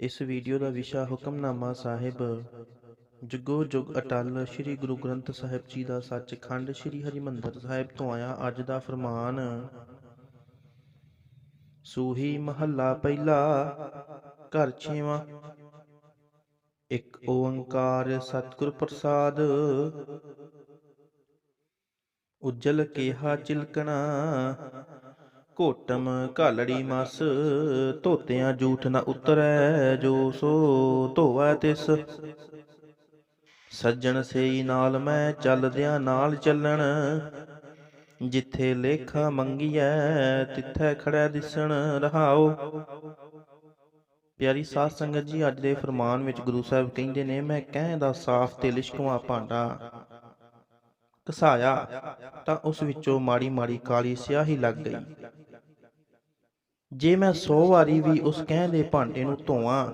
ਇਸ ਵੀਡੀਓ ਦਾ ਵਿਸ਼ਾ ਹੁਕਮਨਾਮਾ ਸਾਹਿਬ। ਜੁਗੋ ਜੁਗ ਅਟਲ ਸ੍ਰੀ ਗੁਰੂ ਗ੍ਰੰਥ ਸਾਹਿਬ ਜੀ ਦਾ ਸੱਚਖੰਡ ਸ੍ਰੀ ਹਰਿਮੰਦਰ ਸਾਹਿਬ ਤੋਂ ਆਇਆ ਅੱਜ ਦਾ ਫਰਮਾਨ। ਸੂਹੀ ਮਹੱਲਾ ਪਹਿਲਾ, ਘਰ ਛੇਵਾਂ। ਇੱਕ ਓੰਕਾਰ ਸਤਿਗੁਰ ਪ੍ਰਸਾਦ। ਉਜਲ ਕੇਹਾ ਚਿਲਕਣਾ ਘੋਟਮ ਘਾਲੜੀ ਮਸ, ਧੋਤਿਆਂ ਜੂਠ ਨਾ ਉਤਰੈ ਜੋ ਸੋ ਧੋਵੈ ਤਿਸ। ਸੱਜਣ ਸੇਈ ਨਾਲ ਮੈਂ ਚੱਲਦਿਆਂ ਨਾਲ ਚੱਲਣ, ਜਿੱਥੇ ਲੇਖਾ ਮੰਗੀਐ ਤਿੱਥੈ ਖੜੈ ਦਿਸਣ ਰਹਾਓ। ਪਿਆਰੀ ਸਾਧ ਸੰਗਤ ਜੀ, ਅੱਜ ਦੇ ਫਰਮਾਨ ਵਿੱਚ ਗੁਰੂ ਸਾਹਿਬ ਕਹਿੰਦੇ ਨੇ, ਮੈਂ ਕਹਿ ਦਾ ਸਾਫ਼ ਤੇ ਲਿਸ਼ਕਵਾ ਭਾਂਡਾ ਘਸਾਇਆ ਤਾਂ ਉਸ ਵਿੱਚੋਂ ਮਾੜੀ ਮਾੜੀ ਕਾਲੀ ਸਿਆਹੀ ਲੱਗ ਗਈ। ਜੇ ਮੈਂ 100 ਵਾਰੀ ਵੀ ਉਸ ਕਹਿ ਦੇ ਭਾਂਡੇ ਨੂੰ ਧੋਵਾਂ,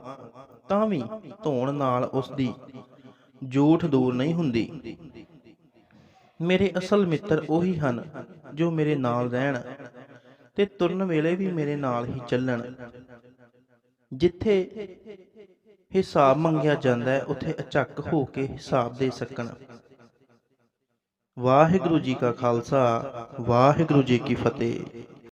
ਤਾਂ ਵੀ ਧੋਣ ਨਾਲ ਉਸ ਦੀ ਝੂਠ ਦੂਰ ਨਹੀਂ ਹੁੰਦੀ। ਮੇਰੇ ਅਸਲ ਮਿੱਤਰ ਉਹੀ ਹਨ ਜੋ ਮੇਰੇ ਨਾਲ ਰਹਿਣ ਤੇ ਤੁਰਨ ਵੇਲੇ ਵੀ ਮੇਰੇ ਨਾਲ ਹੀ ਚੱਲਣ। ਜਿੱਥੇ ਹਿਸਾਬ ਮੰਗਿਆ ਜਾਂਦਾ ਹੈ, ਉੱਥੇ ਅਚੱਕ ਹੋ ਕੇ ਹਿਸਾਬ ਦੇ ਸਕਣ। ਵਾਹਿਗੁਰੂ ਜੀ ਕਾ ਖਾਲਸਾ, ਵਾਹਿਗੁਰੂ ਜੀ ਕੀ ਫਤਿਹ।